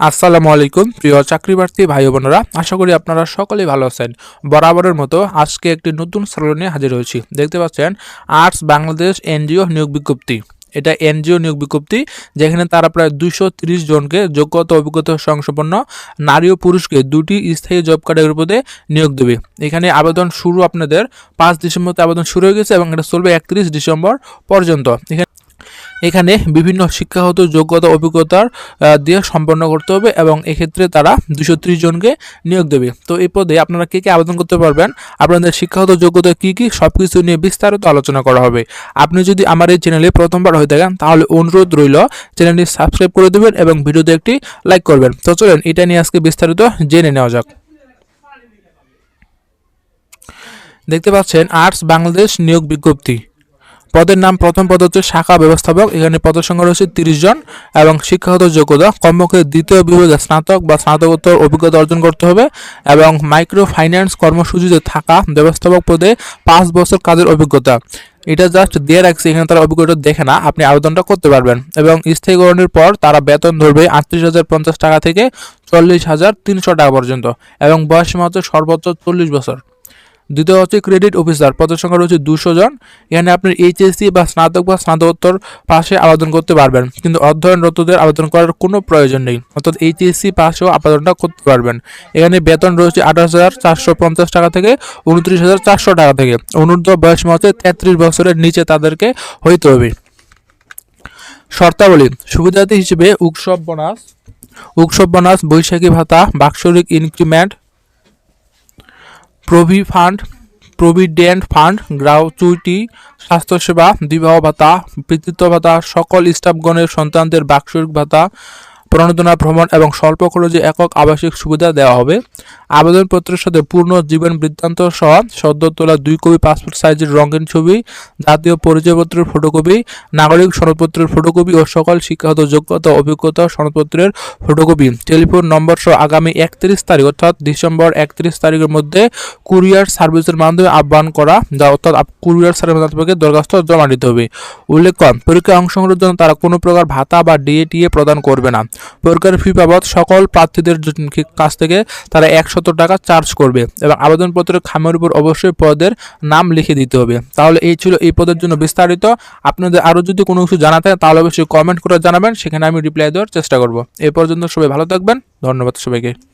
আসসালামু আলাইকুম, প্রিয় চাকরিপ্রার্থী ভাই বোনেরা। আশা করি আপনারা সকলেই ভালো আছেন। বরাবরের মতো আজকে একটি নতুন সালো নিয়ে হাজির হয়েছি। দেখতে পাচ্ছেন, আর্টস বাংলাদেশ এনজিও নিয়োগ বিজ্ঞপ্তি। এটা এনজিও নিয়োগ বিজ্ঞপ্তি, যেখানে তারা প্রায় দুশো জনকে যোগ্যতা, অভিজ্ঞতা সংসম্পন্ন নারী ও পুরুষকে দুটি স্থায়ী জব কার্ডের পদে নিয়োগ দেবে। এখানে আবেদন শুরু আপনাদের পাঁচ ডিসেম্বরতে আবেদন শুরু হয়ে গেছে এবং এটা চলবে একত্রিশ ডিসেম্বর পর্যন্ত। এখানে এখানে বিভিন্ন শিক্ষাগত যোগ্যতা, অভিজ্ঞতার দিয়ে সম্পন্ন করতে হবে এবং এক্ষেত্রে তারা দুশো জনকে নিয়োগ দেবে। তো এই পদে আপনারা কে কে আবেদন করতে পারবেন, আপনাদের শিক্ষাগত যোগ্যতা কি কি সব কিছু নিয়ে বিস্তারিত আলোচনা করা হবে। আপনি যদি আমার এই চ্যানেলে প্রথমবার হয়ে থাকেন, তাহলে অনুরোধ রইল চ্যানেলটি সাবস্ক্রাইব করে দেবেন এবং ভিডিওতে একটি লাইক করবেন। তো চলেন, এটা নিয়ে আজকে বিস্তারিত জেনে নেওয়া যাক। দেখতে পাচ্ছেন, আর্টস বাংলাদেশ নিয়োগ বিজ্ঞপ্তি। পদের নাম প্রথম পদ হচ্ছে শাখা ব্যবস্থাপক, এখানে পদের সংখ্যা রয়েছে তিরিশ জন, এবং শিক্ষাগত যোগ্যতা কমপক্ষে দ্বিতীয় বিভাগে স্নাতক বা স্নাতকোত্তর অভিজ্ঞতা অর্জন করতে হবে, এবং মাইক্রো ফাইন্যান্স কর্মসূচিতে থাকা ব্যবস্থাপক পদে পাঁচ বছর কাজের অভিজ্ঞতা। এটা জাস্ট দিয়ে রাখছে, এখানে তারা অভিজ্ঞতা দেখে না, আপনি আবেদনটা করতে পারবেন। এবং স্থায়ীকরণের পর তারা বেতন ধরবে আটত্রিশ হাজার পঞ্চাশ টাকা থেকে চল্লিশ হাজার তিনশো টাকা পর্যন্ত, এবং বয়স হচ্ছে সর্বোচ্চ চল্লিশ বছর। দ্বিতীয় হচ্ছে ক্রেডিট অফিসার পদের সংখ্যা রয়েছে দুশো জন। এখানে আপনি এইচএসসি বা স্নাতক বা স্নাতকোত্তর পাশে আবেদন করতে পারবেন। কিন্তু অধ্যয়নরতদের আবেদন করার কোনো প্রয়োজন নেই। অর্থাৎ এইচএসসি পাশেও আবেদনটা করতে পারবেন। এখানে বেতন রয়েছে আঠাশ হাজার চারশো পঞ্চাশ টাকা থেকে উনত্রিশ হাজার চারশো টাকা থেকে। অনূর্ধ্ব বয়স মতে তেত্রিশ বছরের নিচে তাদেরকে হইতে হবে। শর্তাবলী, সুবিধার্থী হিসেবে উৎসব বোনাস উৎসব বোনাস, বৈশাখী ভাতা, বাৎসরিক ইনক্রিমেন্ট প্রভি ফান্ড, প্রভিডেন্ট ফান্ড গ্রাচুইটি স্বাস্থ্যসেবা বিবাহ ভাতা, পিতৃত্ব ভাতা, সকল স্টাফগণের সন্তানদের বাৎসরিক ভাতা প্রণোদনা, ভ্রমণ এবং স্বল্প খরচে একক আবাসিক সুবিধা দেওয়া হবে। আবেদনপত্রের সাথে পূর্ণ জীবন বৃত্তান্ত সহ সদ্য তোলা দুই কপি পাসপোর্ট সাইজের রঙিন ছবি, জাতীয় পরিচয়পত্রের ফটোকপি, নাগরিক সনদপত্রের ফটোকপি ও সকল শিক্ষাগত যোগ্যতা, অভিজ্ঞতা সনদপত্রের ফটোকপি। টেলিফোন নম্বর সহ আগামী একত্রিশ তারিখ অর্থাৎ ডিসেম্বর একত্রিশ তারিখের মধ্যে কুরিয়ার সার্ভিসের মাধ্যমে আহ্বান করা যা অর্থাৎ কুরিয়ার সার্ভিস মাধ্যমে দরখাস্ত জমা দিতে হবে। উল্লেখ করেন পরীক্ষায় অংশগ্রহণের জন্য তারা কোনো প্রকার ভাতা বা ডিএটিএ প্রদান করবে না। পরীক্ষার ফি বাবদ সকল প্রার্থীদের কাছ থেকে তারা একশত টাকা চার্জ করবে এবং আবেদনপত্রের খামের উপর অবশ্যই পদের নাম লিখে দিতে হবে। তাহলে এই ছিল এই পদের জন্য বিস্তারিত। আপনাদের আরও যদি কোনো কিছু জানা থাকে, তাহলে অবশ্যই কমেন্ট করে জানাবেন, সেখানে আমি রিপ্লাই দেওয়ার চেষ্টা করব। এ পর্যন্ত সবাই ভালো থাকবেন। ধন্যবাদ সবাইকে।